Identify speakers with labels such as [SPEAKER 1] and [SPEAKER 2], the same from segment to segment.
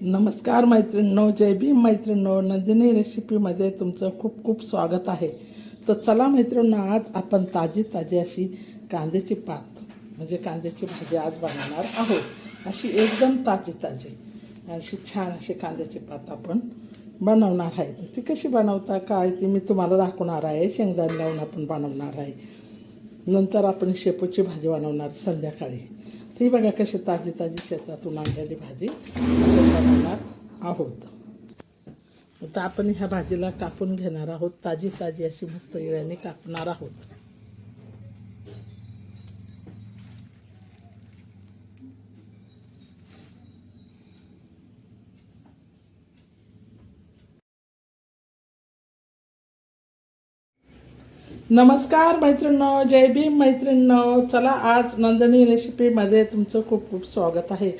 [SPEAKER 1] नमस्कार मैत्रिणींनो जय भीम मैत्रिणींनो नंदिनी रेसिपीमध्ये तुमचं खूप खूप स्वागत आहे. तर चला मैत्रिणींनो आज आपण ताजी ताजी अशी कांद्याची पात म्हणजे कांद्याची भाजी आज बनवणार आहोत. अशी एकदम ताजी ताजी अशी छान अशी कांद्याची पात आपण बनवणार आहे. तर ती कशी बनवता काय ती मी तुम्हाला दाखवणार आहे. शेंगदाणे लावून आपण बनवणार आहे. नंतर आपण शेपूची भाजी बनवणार संध्याकाळी. ती बघा कशी ताजी ताजी शेतातून आणलेली भाजी. आहोत. आता आपण ह्या भाजीला कापून घेणार आहोत. ताजी ताजी अशी मस्त इळ्याने कापणार आहोत. नमस्कार मैत्रिणींनो जय भीम मैत्रिणींनो. चला आज नंदिनी रेसिपीमध्ये तुमचं खूप खूप स्वागत आहे.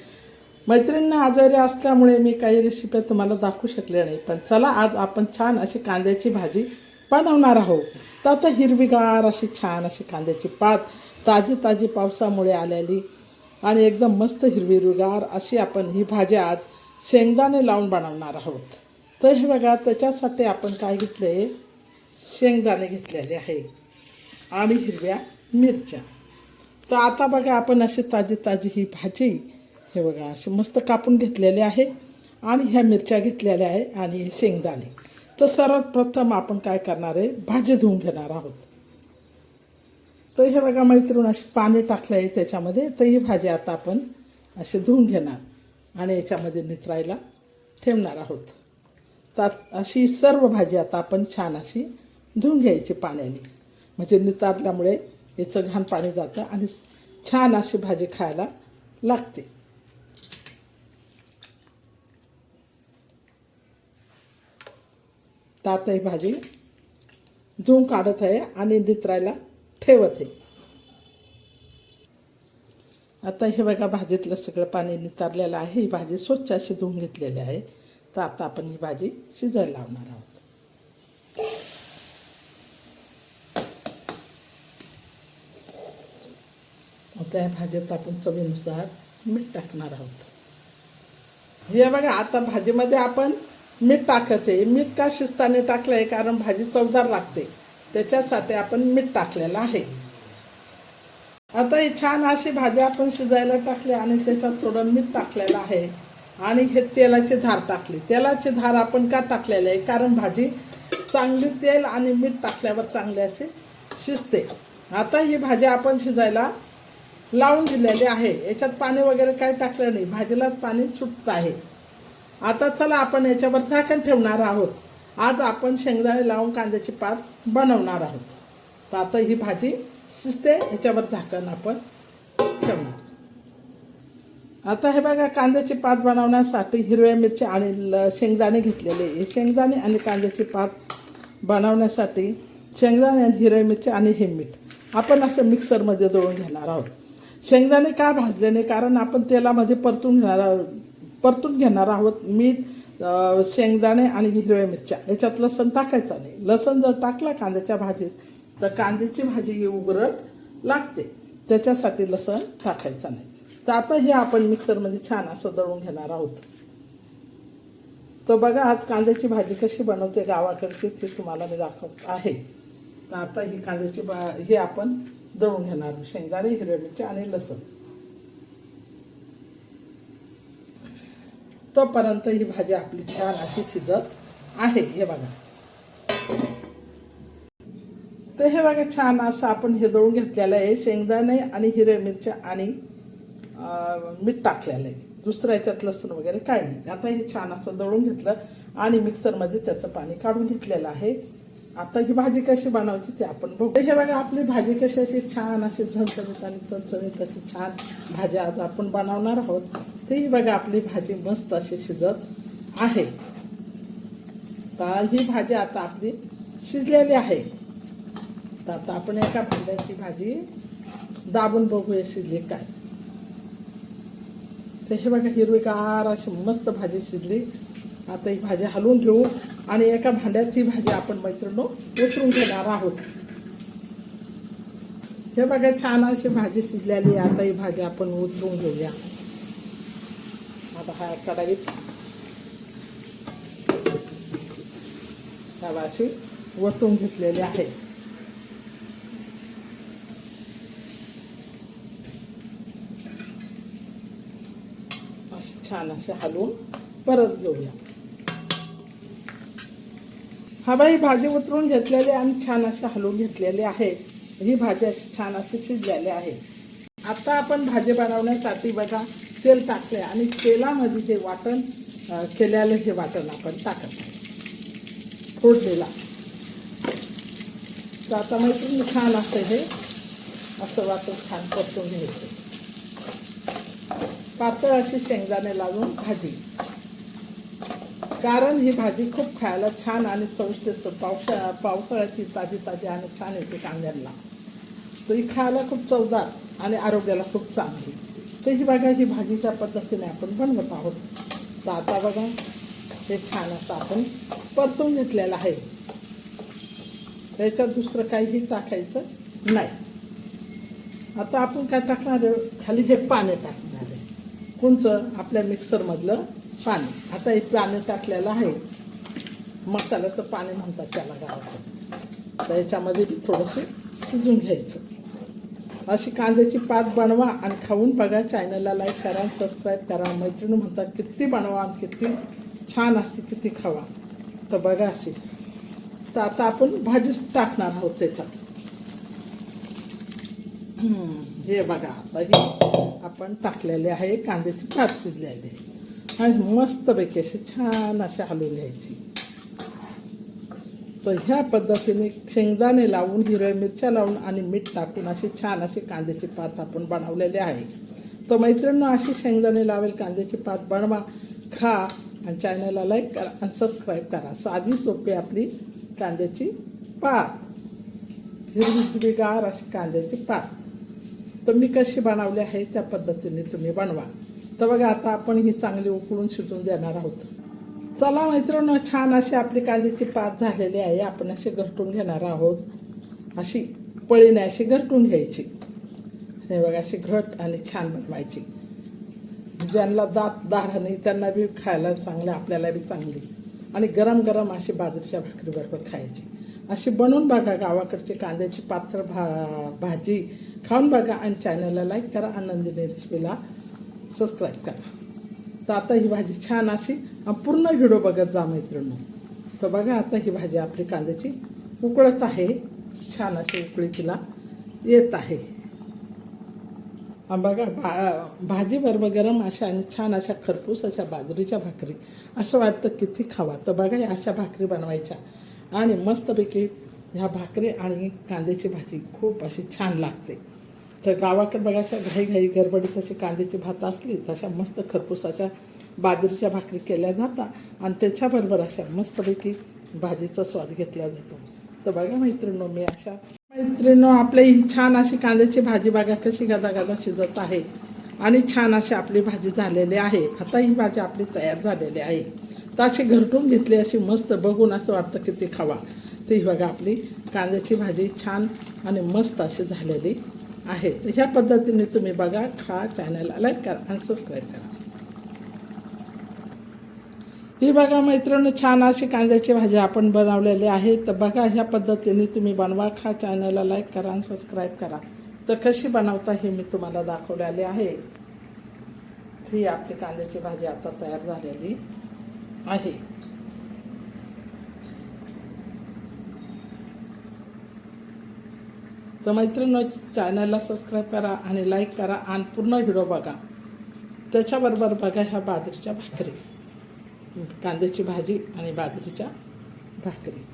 [SPEAKER 1] मैत्रिणींना आजारी असल्यामुळे मी काही रेसिपी तुम्हाला दाखवू शकले नाही. पण चला आज आपण छान अशी कांद्याची भाजी बनवणार आहोत. तर आता हिरवीगार अशी छान अशी कांद्याची पात ताजी ताजी पावसामुळे आलेली आणि एकदम मस्त हिरवी हिरवीगार अशी आपण ही भाजी आज शेंगदाणे लावून बनवणार आहोत. तर हे बघा त्याच्यासाठी आपण काय घेतले? शेंगदाणे घेतलेले आहे आणि हिरव्या मिरच्या. तर आता बघा आपण अशी ताजी ताजी ही भाजी हे बघा अशी मस्त कापून घेतलेले आहे आणि ह्या मिरच्या घेतलेल्या आहे आणि हे शेंगदाणे. तर सर्वात प्रथम आपण काय करणार आहे भाजी धुवून घेणार आहोत. तर हे बघा मैत्रीण अशी पाणी टाकलं आहे त्याच्यामध्ये. तर ही भाजी आता आपण अशी धुवून घेणार आणि याच्यामध्ये निचरायला ठेवणार आहोत. तर अशी सर्व भाजी आता आपण छान अशी धुवून घ्यायची पाण्याने. म्हणजे नितारल्यामुळे याचं घाण पाणी जातं आणि छान अशी भाजी खायला लागते. तर आता ही भाजी धुवून काढत आहे आणि नितरायला ठेवत आहे. आता हे बघा भाजीतलं सगळं पाणी नितारलेलं आहे. ही भाजी स्वच्छ अशी धुवून घेतलेली आहे. तर आता आपण ही भाजी शिजायला लावणार आहोत. त्या भाजीत आपण चवीनुसार मीठ टाकणार आहोत. हे बघा आता भाजीमध्ये आपण मीठ टाकत. आहे मीठ का शिजताना टाकलं आहे कारण भाजी चवदार लागते. त्याच्यासाठी आपण मीठ टाकलेलं आहे. आता ही छान अशी भाजी आपण शिजायला टाकली आणि त्याच्यात थोडं मीठ टाकलेलं आहे. आणि हे तेलाची धार टाकली. तेलाची धार आपण का टाकलेली आहे? कारण भाजी चांगली तेल आणि मीठ टाकल्यावर चांगली अशी शिजते. आता ही भाजी आपण शिजायला लावून दिलेली आहे. याच्यात पाणी वगैरे काही टाकलं नाही. भाजीलाच पाणी सुटत आहे. आता चला आपण याच्यावर झाकण ठेवणार आहोत. आज आपण शेंगदाणे लावून कांद्याची पात बनवणार आहोत. तर आता ही भाजी शिजते याच्यावर झाकण आपण ठेवणार. आता हे बघा कांद्याची पात बनवण्यासाठी हिरव्या मिरच्या आणि ल शेंगदाणे घेतलेले हे शेंगदाणे आणि कांद्याची पात बनवण्यासाठी शेंगदाणे आणि हिरव्या मिरच्या आणि हे मीठ आपण असं मिक्सरमध्ये दळून घेणार आहोत. शेंगदाणे का भाजले नाही? कारण आपण तेलामध्ये परतून घेणार आहोत. परतून घेणार आहोत मीठ शेंगदाणे आणि हिरव्या मिरच्या. याच्यात लसण टाकायचं नाही. लसण जर टाकलं कांद्याच्या भाजीत तर कांद्याची भाजी उगरट लागते. त्याच्यासाठी लसण टाकायचं नाही. तर आता हे आपण मिक्सरमध्ये छान असं दळून घेणार आहोत. तर बघा आज कांद्याची भाजी कशी बनवते गावाकडची ते तुम्हाला मी दाखवत आहे. तर आता ही कांद्याची भा हे आपण दळून घेणार शेंगदाणे हिरव्या मिरच्या आणि लसण. तोपर्यंत ही भाजी आपली छान अशी शिजत आहे. हे बघा. तर हे बघा छान असं आपण हे दळून घेतलेलं आहे. शेंगदाणे आणि हिरव्या मिरच्या आणि मीठ टाकलेलं आहे. दुसऱ्या याच्यात लसूण वगैरे काय नाही. आता हे छान असं दळून घेतलं आणि मिक्सरमध्ये त्याचं पाणी काढून घेतलेलं आहे. आता ही भाजी कशी बनवायची ते आपण बघू. हे बघा आपली भाजी कशी अशी छान अशी झणझणीत आणि चणचणीत अशी छान भाजी आज आपण बनवणार आहोत. ते ही बघा आपली भाजी मस्त अशी शिजत आहे. तर ही भाजी आता आपली शिजलेली आहे. तर आता आपण एका भांड्याची भाजी दाबून बघूया शिजली काय. तर हे बघा हिरवीगार अशी मस्त भाजी शिजली. आता ही भाजी हलवून घेऊ आणि एका भांड्याची भाजी आपण मैत्रिणी उतरून घेणार आहोत. हे बघा छान अशी भाजी शिजलेली आता ही भाजी आपण उतरून घेऊया. आता हा कढईत हवा अशी ओतून घेतलेली आहे छान असे हलवून परत घेऊया हवा ही भाजी उतरून घेतलेली आणि छान अशी हलवून घेतलेली आहे ही भाजी अशी छान अशी शिजलेली आहे आता आपण भाजी बनवण्यासाठी बघा तेल टाकले आणि तेलामध्ये ते वाटण केल्याला हे वाटण आपण टाकत फोडलेला. तर आता मैत्रीण छान असतं हे. असं वाटण छान परतून घ्यायचं. पातळ अशी शेंगदाणे लावून भाजी. कारण ही भाजी खूप खायला छान आणि चविष्ट असते. पावसा पावसाळ्याची ताजी ताजी आणि छान येते कांद्यांना. तर ही खायला खूप चवदार आणि आरोग्याला खूप चांगली. तर ही बघा ही भाजीच्या पद्धतीने आपण बनवत आहोत. तर आता बघा हे छान असं आपण परतून घेतलेलं आहे. त्याच्यात दुसरं काहीही टाकायचं नाही. आता आपण काय टाकणार आहे? खाली हे पाणी टाकणार आहे. कोणचं? आपल्या मिक्सरमधलं पाणी आता हे पाणी टाकलेलं आहे. मसाल्याचं पाणी म्हणतात त्याला गावाचं तर याच्यामध्ये थोडंसं शिजून घ्यायचं. अशी कांद्याची पात बनवा आणि खाऊन बघा. चॅनलला लाईक करा सबस्क्राईब करा. मैत्रिणी म्हणतात किती बनवा आणि किती छान असते किती खावा. तर बघा अशी. तर आता आपण भाजीच टाकणार आहोत त्याच्यात. हे बघा आता हे आपण टाकलेले आहे कांद्याची पात शिजलेली आहे. आणि मस्तपैकी अशी छान अशी हलवून घ्यायची. तर ह्या पद्धतीने शेंगदाणे लावून हिरव्या मिरच्या लावून आणि मीठ टाकून अशी छान अशी कांद्याची पात आपण बनवलेली आहे. तर मैत्रिणींनो अशी शेंगदाणे लावेल कांद्याची पात बनवा खा आणि चॅनलला लाईक करा आणि सबस्क्राईब करा. साधी सोपी आपली कांद्याची पात. हिरवी हिरवीगार अशी कांद्याची पात. तर मी कशी बनवली आहे त्या पद्धतीने तुम्ही बनवा. तर बघा आता आपण ही चांगली उकळून शिजून देणार आहोत. चला मैत्रिणी छान अशी आपली कांद्याची पात झालेली आहे. आपण अशी घरटून घेणार आहोत. अशी पळीने अशी घरटून घ्यायची. हे बघा अशी घट आणि छान बनवायची. ज्यांना दात दाढ नाही त्यांना बी खायला चांगलं आपल्याला बी चांगली. आणि गरम गरम अशी बाजरीच्या भाकरीबरोबर खायची. अशी बनवून बघा गावाकडची कांद्याची पात्र भा भाजी खाऊन बघा आणि चॅनलला लाईक करा. आनंदी रेसिपीला सबस्क्राईब करा. तर आता ही भाजी छान अशी पूर्ण व्हिडिओ बघत जा मैत्रिणी तर बघा आता ही भाजी आपली कांद्याची उकळत आहे. छान अशी उकळी तिला येत आहे. बघा भा भाजीबरोबर गरम अशा आणि छान अशा खरपूस अशा बाजरीच्या भाकरी असं वाटतं किती खावा. तर बघा या अशा भाकरी बनवायच्या. आणि मस्तपैकी ह्या भाकरी आणि कांद्याची भाजी खूप अशी छान लागते. तर गावाकडे बघा अशा घाई गडबडीत अशी कांद्याची भात असली तशा मस्त खरपूसाच्या बाजरीच्या भाकरी केल्या जातात आणि त्याच्याबरोबर अशा मस्तपैकी भाजीचा स्वाद घेतला जातो. तर बघा मैत्रिणो मी अशा मैत्रिणो आपली ही छान अशी कांद्याची भाजी बघा कशी गदा गदा शिजत आहे आणि छान अशी आपली भाजी झालेली आहे. आता ही भाजी आपली तयार झालेली आहे. तर अशी घरटून घेतली अशी मस्त बघून असं वाटतं की ती खावा. तर ही बघा आपली कांद्याची भाजी छान आणि मस्त अशी झालेली आहे. तर ह्या पद्धतीने तुम्ही बघा खा चॅनलला लाईक करा आणि सबस्क्राईब करा. ही बघा मैत्रिणी छान अशी कांद्याची भाजी आपण बनवलेली आहे तर बघा ह्या पद्धतीने तुम्ही बनवा खा चॅनलला लाईक करा आणि सबस्क्राईब करा. तर कशी बनवता हे मी तुम्हाला दाखवलेले आहे. ही आपली कांद्याची भाजी आता तयार झालेली आहे. तर मैत्रिणी चॅनलला सबस्क्राईब करा आणि लाईक करा आणि पूर्ण व्हिडिओ बघा. त्याच्याबरोबर बघा ह्या बाजरीच्या भाकरी. कांद्याची भाजी आणि बाजरीच्या भाकरी.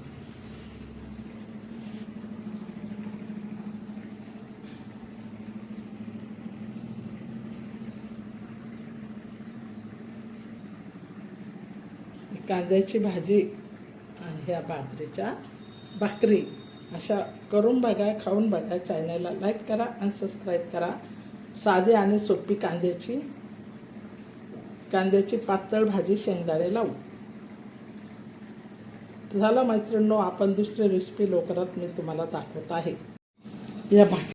[SPEAKER 1] कांद्याची भाजी आणि ह्या बाजरीच्या भाकरी अशा करून बघा खाऊन बघा चॅनलला लाईक करा आणि सबस्क्राईब करा. साधी आणि सोपी कांद्याची कांद्याची पातळ भाजी शेंगदाणे लावू. झालं मैत्रिणींनो आपण दुसरी रेसिपी लवकरात मी तुम्हाला दाखवत आहे. या भाकरी